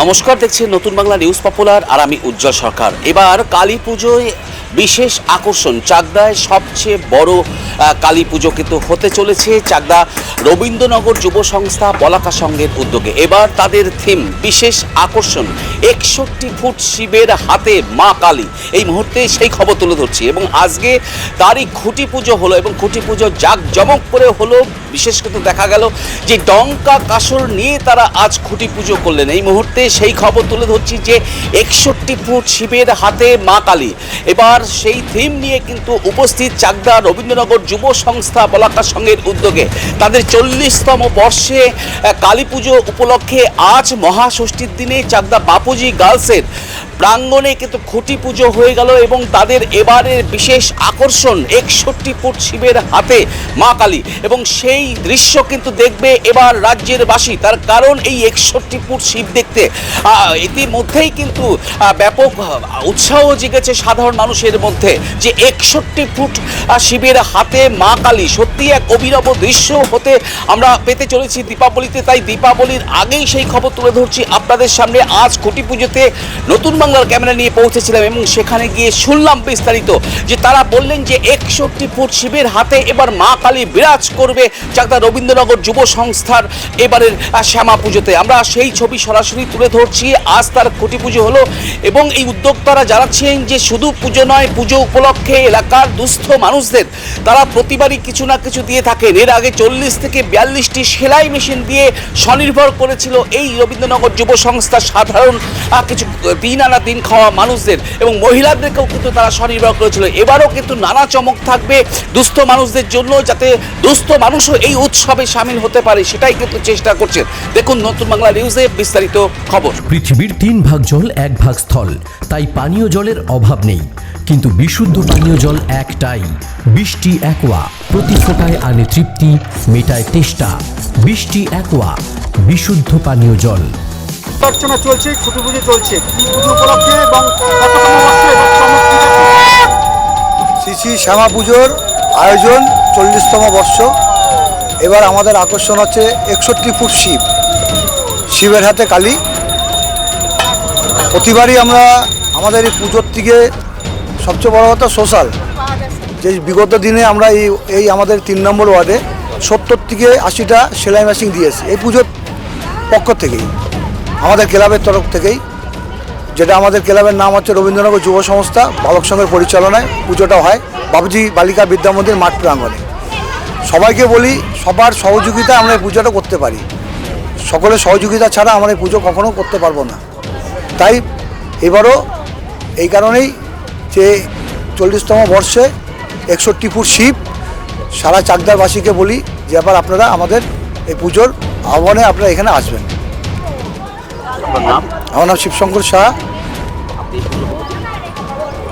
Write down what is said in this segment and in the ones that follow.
নমস্কার, দেখছেন নতুন বাংলা নিউজ পপুলার আর আমি উজ্জ্বল সরকার। এবার কালী পুজোয় বিশেষ আকর্ষণ, চাকদায় সবচেয়ে বড় কালী পুজো কিন্তু হতে চলেছে। চাকদা রবীন্দ্রনগর যুব সংস্থা পলাকা সংঘের উদ্যোগে। এবার তাদের থিম বিশেষ আকর্ষণ, একষট্টি ফুট শিবের হাতে মা কালী। এই মুহূর্তে সেই খবর তুলে ধরছি এবং আজকে তারই খুঁটি পুজো হলো এবং খুঁটি পুজো জাক জমক করে হলো। বিশেষ কিন্তু দেখা গেল যে ডঙ্কা কাসর নিয়ে তারা আজ খুঁটি পুজো করলেন। এই মুহূর্তে সেই খবর তুলে ধরছি যে একষট্টি ফুট শিবের হাতে মা কালী। এবার সেই থিম নিয়ে কিন্তু উপস্থিত চাকদা রবীন্দ্রনগর যুব সংস্থা বলাকা সংঘের উদ্যোগে তাদের চল্লিশতম বর্ষে কালী পুজো উপলক্ষে আজ মহাষষ্ঠীর দিনে চাকদা বাপুজি গার্লসের প্রাঙ্গণে কিন্তু খুঁটি পুজো হয়ে গেল এবং তাদের এবারের বিশেষ আকর্ষণ একষট্টি ফুট শিবের হাতে মা কালী। এবং সেই দৃশ্য কিন্তু দেখবে এবার রাজ্যের বাসী। তার কারণ এই একষট্টি ফুট শিব দেখতে। ইতিমধ্যেই কিন্তু ব্যাপক উৎসাহ জেগেছে সাধারণ মানুষের মধ্যে যে একষট্টি ফুট শিবের হাতে মা কালী। সত্যি এক অভিনব দৃশ্য হতে আমরা পেতে চলেছি দীপাবলিতে। তাই দীপাবলির আগেই সেই খবর তুলে ধরছি আপনাদের সামনে। আজ খুঁটি পুজোতে নতুন বাংলার ক্যামেরা নিয়ে পৌঁছেছিলাম এবং সেখানে গিয়ে শুনলাম বিস্তারিত যে তারা বললেন যে একষট্টি ফুট শিবের হাতে এবার মা কালী বিরাজ করবে চাকদা রবীন্দ্রনগর যুব সংস্থার এবারের শ্যামা পুজোতে। আমরা সেই ছবি সরাসরি তুলে ধরছি। আজ তার খুঁটি পুজো হলো এবং এই উদ্যোক্তারা জানাচ্ছেন যে শুধু পুজো নয়, পুজো উপলক্ষে এলাকার দুস্থ মানুষদের তারা প্রতিবারই কিছু না কিছু দিয়ে থাকেন। এর আগে চল্লিশ থেকে বিয়াল্লিশটি সেলাই মেশিন দিয়ে স্বনির্ভর করেছিল এই রবীন্দ্রনগর যুব সংস্থার সাধারণ কিছু দিন আনা দিন খাওয়া মানুষদের এবং মহিলাদেরকেও কিন্তু তারা স্বনির্ভর করেছিল। এবারও কিন্তু নানা চমক থাকবে দুস্থ মানুষদের জন্য যাতে দুস্থ মানুষও এই উৎসবে সামিল হতে পারে, সেটাই কিন্তু চেষ্টা করছেন দেখুন নতুন বাংলা নিউজে বিস্তারিত খবর। পৃথিবীর তিন ভাগ জল, এক ভাগ স্থল। তাই পানীয় জলের অভাব নেই। কিন্তু বিশুদ্ধ পানীয় জল একটাই। বৃষ্টি, একোয়া। প্রতি ফোটায় আনে তৃপ্তি, মেটায় তেষ্টা। বৃষ্টি, একোয়া। বিশুদ্ধ পানীয় জল। অর্চনা চলছে খুঁটি পুজো চলছে পুজো উপলক্ষে এবং? শ্রী শ্রী শ্যামা পুজোর আয়োজন চল্লিশতম বর্ষ। এবার আমাদের আকর্ষণ হচ্ছে একষট্টি ফুট শিব। শিবের হাতে কালী। প্রতিবারই আমরা আমাদের এই পুজোর থেকে সবচেয়ে বড় কথা সোশ্যাল। যে বিগত দিনে আমরা এই এই আমাদের তিন নম্বর ওয়ার্ডে সত্তর থেকে আশিটা সেলাই মেশিন দিয়েছি। এই পুজোর পক্ষ থেকেই। আমাদের ক্লাবের তরফ থেকেই, যেটা আমাদের ক্লাবের নাম হচ্ছে রবীন্দ্রনগর যুব সংস্থা, বালক সংঘের পরিচালনায় পুজোটা হয় বাবুজি বালিকা বিদ্যা মন্দির মাঠ প্রাঙ্গণে। সবাইকে বলি, সবার সহযোগিতা আমরা এই পুজোটা করতে পারি। সকলের সহযোগিতা ছাড়া আমরা এই পুজো কখনো করতে পারব না। তাই এবারও এই কারণেই যে চল্লিশতম বর্ষে একষট্টি ফুট শিব, সারা চাকদারবাসীকে বলি যে আবার আপনারা আমাদের এই পুজোর আহ্বানে আপনারা এখানে আসবেন। আমার নাম শিবশঙ্কর শাহ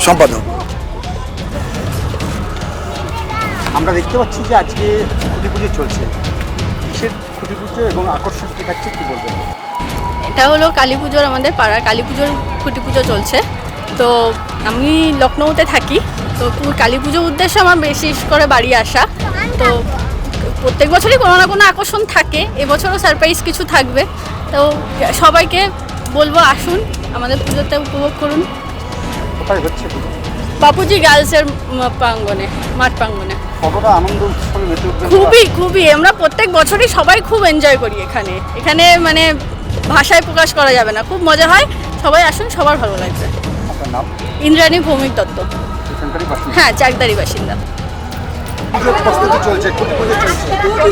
সম্পাদক। আমরা দেখতে পাচ্ছি যে আজকে খুঁটি পুজো চলছে। কিসের খুঁটি পুজো এবং আকর্ষণ কি থাকছে কি বলবেন? এটা হলো কালী পুজোর আমাদের পাড়ার কালী পুজোর খুঁটি পুজো চলছে। তো আমি লখনৌতে থাকি তো কালী পুজোর উদ্দেশ্যে আমার বেশি করে বাড়ি আসা। তো প্রত্যেক বছরই কোনো না কোনো আকর্ষণ থাকে এবছরও সারপ্রাইজ কিছু থাকবে। তো সবাইকে বলব আসুন আমাদের পুজোতে উপভোগ করুন। কোথায় হচ্ছে বাপুজি গার্লসের প্রাঙ্গনে মাঠ প্রাঙ্গনে কতটা আনন্দ খুবই খুবই। আমরা প্রত্যেক বছরই সবাই খুব এনজয় করি এখানে। এখানে মানে ভাষায় প্রকাশ করা যাবে না। খুব মজা হয়। সবাই আসুন সবার ভালো লাগবে। ইন্দ্রাণী ভৌমিক দত্ত। হ্যাঁ চাকদারি বাসিন্দা।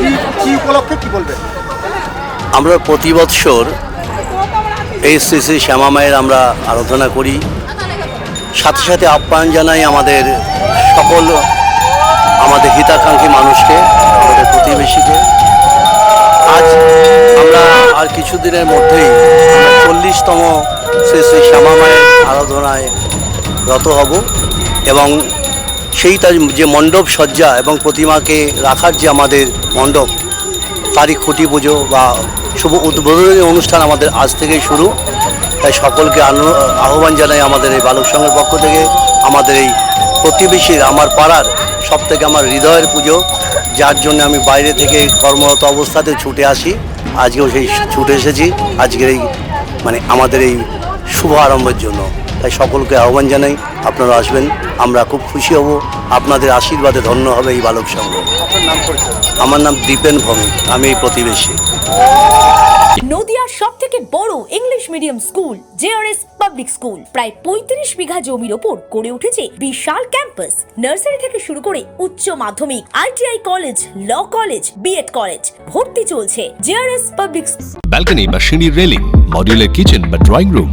কি কি উপলক্ষে কি বলবেন? আমরা প্রতি বৎসর এই শ্রী শ্রী শ্যামা মায়ের আমরা আরাধনা করি। সাথে সাথে আপ্যায়ন জানাই আমাদের সকল, আমাদের হিতাকাঙ্ক্ষী মানুষকে, আমাদের প্রতিবেশীকে। আজ আমরা আর কিছুদিনের মধ্যেই চল্লিশতম শ্রী শ্রী শ্যামা মায়ের আরাধনায় রত হব এবং সেই তার যে মণ্ডপ সজ্জা এবং প্রতিমাকে রাখার যে আমাদের মণ্ডপ তারই খুঁটি পুজো বা শুভ উদ্বোধনী অনুষ্ঠান আমাদের আজ থেকেই শুরু। তাই সকলকে আহ্বান জানাই আমাদের এই বালক সংঘের পক্ষ থেকে। আমাদের এই প্রতিবেশীর, আমার পাড়ার সব থেকে আমার হৃদয়ের পুজো। যার জন্য আমি বাইরে থেকে কর্মরত অবস্থাতে ছুটে আসি। আজকেও সেই ছুটে এসেছি। আজকের এই মানে আমাদের এই শুভ আরম্ভের জন্য। তাই সকলকে আহ্বান জানাই আপনারা আসবেন আমরা খুব খুশি হব। আপনাদের আশীর্বাদে ধন্য হবে এই বালক সংঘ। আপনার নাম পরিচয় আমার নাম দীপেন ভৌমিক আমি এই প্রতিবেশী। নদিয়ার সব থেকে বড় English medium school JRS public school. প্রায় পঁয়ত্রিশ বিঘা জমির ওপর গড়ে উঠেছে বিশাল ক্যাম্পাস। নার্সারি থেকে শুরু করে উচ্চ মাধ্যমিক ITI college law college B Ed college ভর্তি চলছে জেআরএস পাবলিক ব্যালকনি বা সিঁড়ির রেলিং মডিউলার কিচেন বা ড্রয়িং রুম